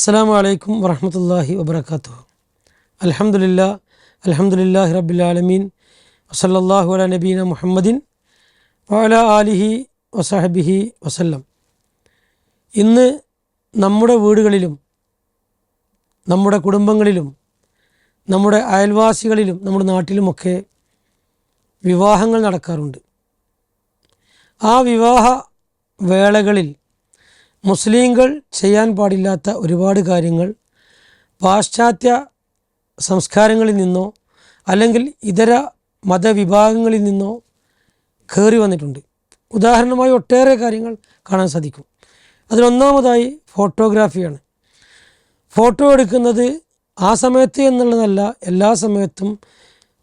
അസ്സാം വലൈക്കും വറഹമത്തല്ലാഹി വബർക്കാത്തു അലഹമുല്ല അലഹമുല്ലാഹി റബുലാലമീൻ വസല്ലാഹു അല നബീന മുഹമ്മദിൻ വല ആലിഹി വസഹബിഹി വസല്ലം. ഇന്ന് നമ്മുടെ വീടുകളിലും നമ്മുടെ കുടുംബങ്ങളിലും നമ്മുടെ അയൽവാസികളിലും നമ്മുടെ നാട്ടിലുമൊക്കെ വിവാഹങ്ങൾ നടക്കാറുണ്ട്. ആ വിവാഹ വേളകളിൽ മുസ്ലിങ്ങൾ ചെയ്യാൻ പാടില്ലാത്ത ഒരുപാട് കാര്യങ്ങൾ പാശ്ചാത്യ സംസ്കാരങ്ങളിൽ നിന്നോ അല്ലെങ്കിൽ ഇതര മതവിഭാഗങ്ങളിൽ നിന്നോ കയറി വന്നിട്ടുണ്ട്. ഉദാഹരണമായി ഒട്ടേറെ കാര്യങ്ങൾ കാണാൻ സാധിക്കും. അതിലൊന്നാമതായി ഫോട്ടോഗ്രാഫിയാണ്. ഫോട്ടോ എടുക്കുന്നത് ആ സമയത്ത് എന്നുള്ളതല്ല എല്ലാ സമയത്തും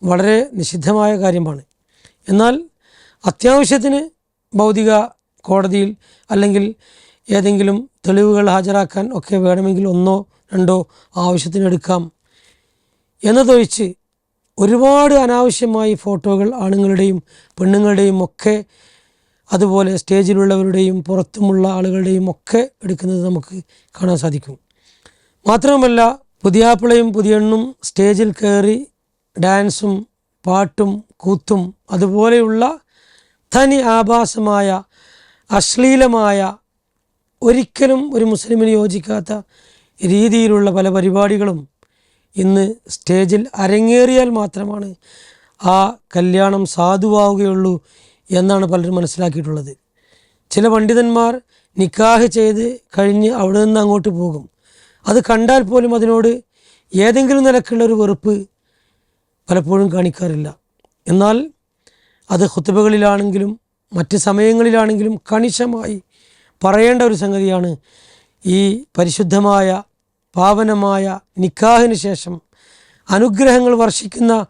വളരെ നിഷിദ്ധമായ കാര്യമാണ്. എന്നാൽ അത്യാവശ്യത്തിന് ഭൗതിക കോടതിയിൽ അല്ലെങ്കിൽ ഏതെങ്കിലും തെളിവുകൾ ഹാജരാക്കാൻ ഒക്കെ വേണമെങ്കിൽ ഒന്നോ രണ്ടോ ആവശ്യത്തിനെടുക്കാം എന്നതൊഴിച്ച് ഒരുപാട് അനാവശ്യമായി ഫോട്ടോകൾ ആണുങ്ങളുടെയും പെണ്ണുങ്ങളുടെയും ഒക്കെ അതുപോലെ സ്റ്റേജിലുള്ളവരുടെയും പുറത്തുമുള്ള ആളുകളുടെയും ഒക്കെ എടുക്കുന്നത് നമുക്ക് കാണാൻ സാധിക്കും. മാത്രമല്ല പുതിയാപ്പിളയും പുതിയണ്ണും സ്റ്റേജിൽ കയറി ഡാൻസും പാട്ടും കൂത്തും അതുപോലെയുള്ള തനി ആഭാസമായ അശ്ലീലമായ ഒരിക്കലും ഒരു മുസ്ലിമിന് യോജിക്കാത്ത രീതിയിലുള്ള പല പരിപാടികളും ഇന്ന് സ്റ്റേജിൽ അരങ്ങേറിയാൽ മാത്രമാണ് ആ കല്യാണം സാധുവാവുകയുള്ളൂ എന്നാണ് പലരും മനസ്സിലാക്കിയിട്ടുള്ളത്. ചില പണ്ഡിതന്മാർ നിക്കാഹ് ചെയ്ത് കഴിഞ്ഞ് അവിടെ നിന്ന് അങ്ങോട്ട് പോകും. അത് കണ്ടാൽ പോലും അതിനോട് ഏതെങ്കിലും നിലക്കുള്ള ഒരു വെറുപ്പ് പലപ്പോഴും കാണിക്കാറില്ല. എന്നാൽ അത് ഹുത്തുബകളിലാണെങ്കിലും മറ്റ് സമയങ്ങളിലാണെങ്കിലും കണിശമായി പറയേണ്ട ഒരു സംഗതിയാണ് ഈ പരിശുദ്ധമായ പാവനമായ നിക്കാഹിന് ശേഷം അനുഗ്രഹങ്ങൾ വർഷിക്കുന്ന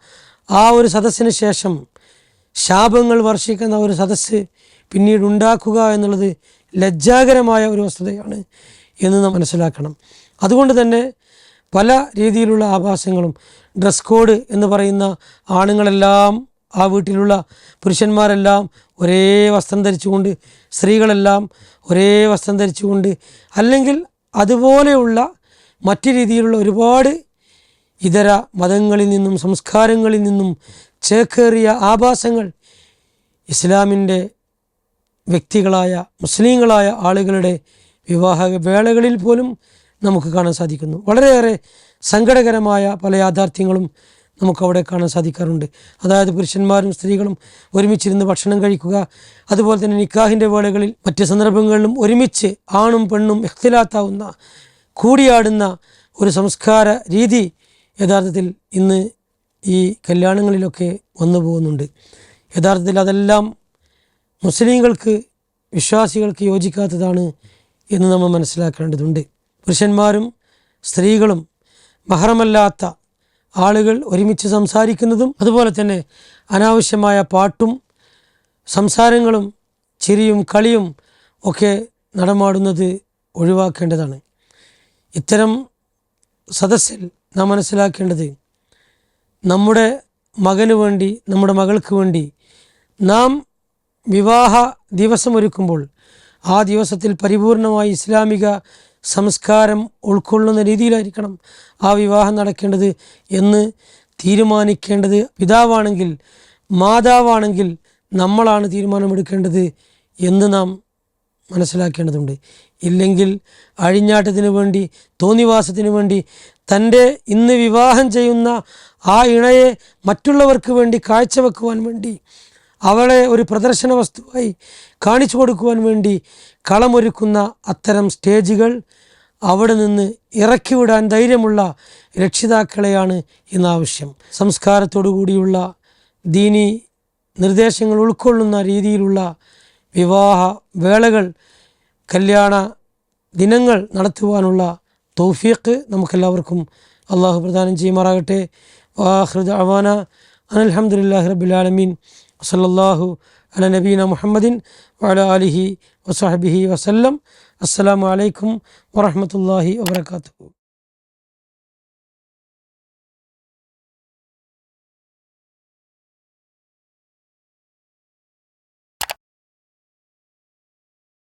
ആ ഒരു സദസ്സിന് ശേഷം ശാപങ്ങൾ വർഷിക്കുന്ന ഒരു സദസ്സ് പിന്നീട് ഉണ്ടാക്കുക എന്നുള്ളത് ലജ്ജാകരമായ ഒരു വസ്തുതയാണ് എന്ന് നാം മനസ്സിലാക്കണം. അതുകൊണ്ട് തന്നെ പല രീതിയിലുള്ള ആഭാസങ്ങളും ഡ്രസ് കോഡ് എന്ന് പറയുന്ന ആണുങ്ങളെല്ലാം ആ വീട്ടിലുള്ള പുരുഷന്മാരെല്ലാം ഒരേ വസ്ത്രം ധരിച്ചുകൊണ്ട് സ്ത്രീകളെല്ലാം ഒരേ വസ്ത്രം ധരിച്ചുകൊണ്ട് അല്ലെങ്കിൽ അതുപോലെയുള്ള മറ്റു രീതിയിലുള്ള ഒരുപാട് ഇതര മതങ്ങളിൽ നിന്നും സംസ്കാരങ്ങളിൽ നിന്നും ചേക്കേറിയ ആഭാസങ്ങൾ ഇസ്ലാമിന്റെ വ്യക്തികളായ മുസ്ലിങ്ങളായ ആളുകളുടെ വിവാഹ വേളകളിൽ പോലും നമുക്ക് കാണാൻ സാധിക്കുന്നു. വളരെയേറെ സങ്കടകരമായ പല യാഥാർത്ഥ്യങ്ങളും നമുക്കവിടെ കാണാൻ സാധിക്കാറുണ്ട്. അതായത് പുരുഷന്മാരും സ്ത്രീകളും ഒരുമിച്ചിരുന്ന് ഭക്ഷണം കഴിക്കുക. അതുപോലെ തന്നെ നിക്കാഹിന്റെ വേളകളിൽ മറ്റ് സന്ദർഭങ്ങളിലും ഒരുമിച്ച് ആണും പെണ്ണും എഖ്തിലാത്താവുന്ന കൂടിയാടുന്ന ഒരു സംസ്കാര രീതി യഥാർത്ഥത്തിൽ ഇന്ന് ഈ കല്യാണങ്ങളിലൊക്കെ വന്നു പോകുന്നുണ്ട്. യഥാർത്ഥത്തിൽ അതെല്ലാം മുസ്ലിങ്ങൾക്ക് വിശ്വാസികൾക്ക് യോജിക്കാത്തതാണ് എന്ന് നമ്മൾ മനസ്സിലാക്കേണ്ടതുണ്ട്. പുരുഷന്മാരും സ്ത്രീകളും മഹറമല്ലാത്ത ആളുകൾ ഒരുമിച്ച് സംസാരിക്കുന്നതും അതുപോലെ തന്നെ അനാവശ്യമായ പാട്ടും സംസാരങ്ങളും ചിരിയും കളിയും ഒക്കെ നടമാടുന്നത് ഒഴിവാക്കേണ്ടതാണ്. ഇത്തരം സദസ്സിൽ നാം മനസ്സിലാക്കേണ്ടത് നമ്മുടെ മകന് വേണ്ടി നമ്മുടെ മകൾക്ക് വേണ്ടി നാം വിവാഹ ദിവസം ഒരുക്കുമ്പോൾ ആ ദിവസത്തിൽ പരിപൂർണമായി ഇസ്ലാമിക സംസ്കാരം ഉൾക്കൊള്ളുന്ന രീതിയിലായിരിക്കണം ആ വിവാഹം നടക്കേണ്ടത് എന്ന് തീരുമാനിക്കേണ്ടത് പിതാവാണെങ്കിൽ മാതാവാണെങ്കിൽ നമ്മളാണ് തീരുമാനമെടുക്കേണ്ടത് എന്ന് നാം മനസ്സിലാക്കേണ്ടതുണ്ട്. ഇല്ലെങ്കിൽ അഴിഞ്ഞാട്ടത്തിന് വേണ്ടി തോന്നിവാസത്തിന് വേണ്ടി തന്റെ ഇന്ന് വിവാഹം ചെയ്യുന്ന ആ ഇണയെ മറ്റുള്ളവർക്ക് വേണ്ടി കാഴ്ചവെക്കുവാൻ വേണ്ടി അവളെ ഒരു പ്രദർശന വസ്തുവായി കാണിച്ചു കൊടുക്കുവാൻ വേണ്ടി കളമൊരുക്കുന്ന അത്തരം സ്റ്റേജുകൾ അവിടെ നിന്ന് ഇറക്കിവിടാൻ ധൈര്യമുള്ള രക്ഷിതാക്കളെയാണ് ഇന്നാവശ്യം. സംസ്കാരത്തോടു കൂടിയുള്ള ദീനി നിർദ്ദേശങ്ങൾ ഉൾക്കൊള്ളുന്ന രീതിയിലുള്ള വിവാഹ വേളകൾ കല്യാണ ദിനങ്ങൾ നടത്തുവാനുള്ള തൗഫീഖ് നമുക്കെല്ലാവർക്കും അള്ളാഹു പ്രദാനം ചെയ്യുമാറാകട്ടെ. വാഹൃദ് അവാന അനൽഹമുല്ലാഹി റബുലാലമീൻ വസല്ലാഹു അല നബീന മുഹമ്മദിൻ വഅല ആലിഹി വസഹബിഹി വസല്ലം അസ്സലാമു അലൈക്കും വറഹമത്തല്ലാഹി വബർക്കാത്തു